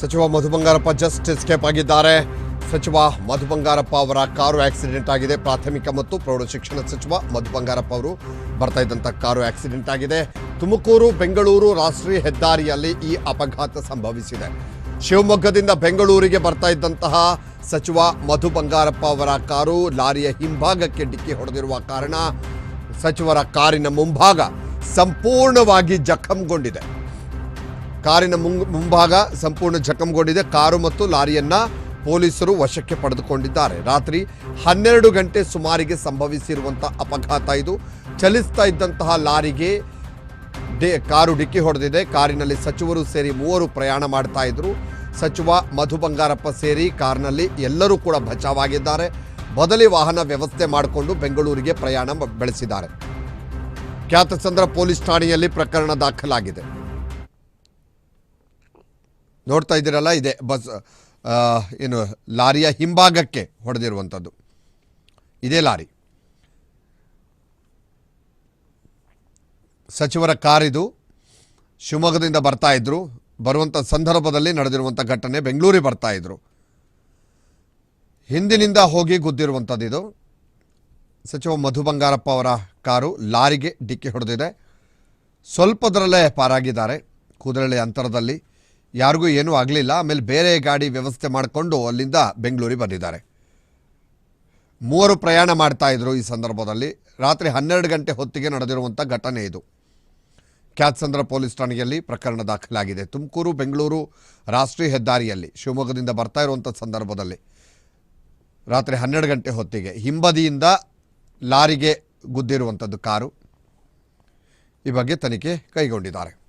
ಸಚಿವ Madhu Bangarappa just escape ಆಗಿದ್ದಾರೆ. ಸಚಿವ ಮಧು ಬಂಗಾರಪ್ಪ ಅವರ ಕಾರು ಆಕ್ಸಿಡೆಂಟ್ ಆಗಿದೆ. ಪ್ರಾಥಮಿಕ ಮತ್ತು ಪ್ರೌಢ ಶಿಕ್ಷಣ ಸಚಿವ ಮಧು ಬಂಗಾರಪ್ಪ ಅವರು ಬರ್ತಾ ಇದ್ದಂಥ ಕಾರು ಆಕ್ಸಿಡೆಂಟ್ ಆಗಿದೆ. ತುಮಕೂರು, ಬೆಂಗಳೂರು ರಾಷ್ಟ್ರೀಯ ಹೆದ್ದಾರಿಯಲ್ಲಿ ಈ ಅಪಘಾತ ಸಂಭವಿಸಿದೆ. ಶಿವಮೊಗ್ಗದಿಂದ ಬೆಂಗಳೂರಿಗೆ ಬರ್ತಾ ಇದ್ದಂತಹ ಸಚಿವ ಮಧು ಬಂಗಾರಪ್ಪ ಅವರ ಕಾರು ಲಾರಿಯ ಹಿಂಭಾಗಕ್ಕೆ ಡಿಕ್ಕಿ ಹೊಡೆದಿರುವ ಕಾರಣ ಸಚಿವರ ಕಾರಿನ ಮುಂಭಾಗ ಸಂಪೂರ್ಣವಾಗಿ ಜಖಂಗೊಂಡಿದೆ. ಕಾರಿನ ಮುಂಭಾಗ ಸಂಪೂರ್ಣ ಜಖಂಗೊಂಡಿದೆ. ಕಾರು ಮತ್ತು ಲಾರಿಯನ್ನ ಪೊಲೀಸರು ವಶಕ್ಕೆ ಪಡೆದುಕೊಂಡಿದ್ದಾರೆ. ರಾತ್ರಿ ಹನ್ನೆರಡು ಗಂಟೆ ಸುಮಾರಿಗೆ ಸಂಭವಿಸಿರುವಂಥ ಅಪಘಾತ ಇದು. ಚಲಿಸ್ತಾ ಇದ್ದಂತಹ ಲಾರಿಗೆ ಕಾರು ಡಿಕ್ಕಿ ಹೊಡೆದಿದೆ. ಕಾರಿನಲ್ಲಿ ಸಚಿವರು ಸೇರಿ ಮೂವರು ಪ್ರಯಾಣ ಮಾಡ್ತಾ ಇದ್ರು. ಸಚಿವ ಮಧು ಬಂಗಾರಪ್ಪ ಸೇರಿ ಕಾರ್ನಲ್ಲಿ ಎಲ್ಲರೂ ಕೂಡ ಬಚಾವಾಗಿದ್ದಾರೆ. ಬದಲಿ ವಾಹನ ವ್ಯವಸ್ಥೆ ಮಾಡಿಕೊಂಡು ಬೆಂಗಳೂರಿಗೆ ಪ್ರಯಾಣ ಬೆಳೆಸಿದ್ದಾರೆ. ಖ್ಯಾತಚಂದ್ರ ಪೊಲೀಸ್ ಠಾಣೆಯಲ್ಲಿ ಪ್ರಕರಣ ದಾಖಲಾಗಿದೆ. ನೋಡ್ತಾ ಇದ್ದೀರಲ್ಲ, ಇದೆ ಬಸ್ ಏನು, ಲಾರಿಯ ಹಿಂಭಾಗಕ್ಕೆ ಹೊಡೆದಿರುವಂಥದ್ದು. ಇದೇ ಲಾರಿ. ಸಚಿವರ ಕಾರಿದು ಶಿವಮೊಗ್ಗದಿಂದ ಬರ್ತಾ ಇದ್ರು. ಬರುವಂಥ ಸಂದರ್ಭದಲ್ಲಿ ನಡೆದಿರುವಂಥ ಘಟನೆ ಬೆಂಗಳೂರಿಗೆ ಬರ್ತಾ ಇದ್ರು. ಹಿಂದಿನಿಂದ ಹೋಗಿ ಗುದ್ದಿರುವಂಥದ್ದು ಇದು. ಸಚಿವ ಮಧು ಬಂಗಾರಪ್ಪ ಅವರ ಕಾರು ಲಾರಿಗೆ ಡಿಕ್ಕಿ ಹೊಡೆದಿದೆ. ಸ್ವಲ್ಪದರಲ್ಲೇ ಪಾರಾಗಿದ್ದಾರೆ. ಕೂದರಳ್ಳಿ ಅಂತರದಲ್ಲಿ ಯಾರಿಗೂ ಏನೂ ಆಗಲಿಲ್ಲ. ಆಮೇಲೆ ಬೇರೆ ಗಾಡಿ ವ್ಯವಸ್ಥೆ ಮಾಡಿಕೊಂಡು ಅಲ್ಲಿಂದ ಬೆಂಗಳೂರಿಗೆ ಬಂದಿದ್ದಾರೆ. ಮೂವರು ಪ್ರಯಾಣ ಮಾಡ್ತಾ ಇದ್ರು ಈ ಸಂದರ್ಭದಲ್ಲಿ. ರಾತ್ರಿ ಹನ್ನೆರಡು ಗಂಟೆ ಹೊತ್ತಿಗೆ ನಡೆದಿರುವಂಥ ಘಟನೆ ಇದು. ಕ್ಯಾತ್ಸಂದ್ರ ಪೊಲೀಸ್ ಠಾಣೆಯಲ್ಲಿ ಪ್ರಕರಣ ದಾಖಲಾಗಿದೆ. ತುಮಕೂರು, ಬೆಂಗಳೂರು ರಾಷ್ಟ್ರೀಯ ಹೆದ್ದಾರಿಯಲ್ಲಿ ಶಿವಮೊಗ್ಗದಿಂದ ಬರ್ತಾ ಇರುವಂಥ ಸಂದರ್ಭದಲ್ಲಿ ರಾತ್ರಿ ಹನ್ನೆರಡು ಗಂಟೆ ಹೊತ್ತಿಗೆ ಹಿಂಬದಿಯಿಂದ ಲಾರಿಗೆ ಗುದ್ದಿರುವಂಥದ್ದು ಕಾರು ಈ ಬಗ್ಗೆ ತನಿಖೆ ಕೈಗೊಂಡಿದ್ದಾರೆ.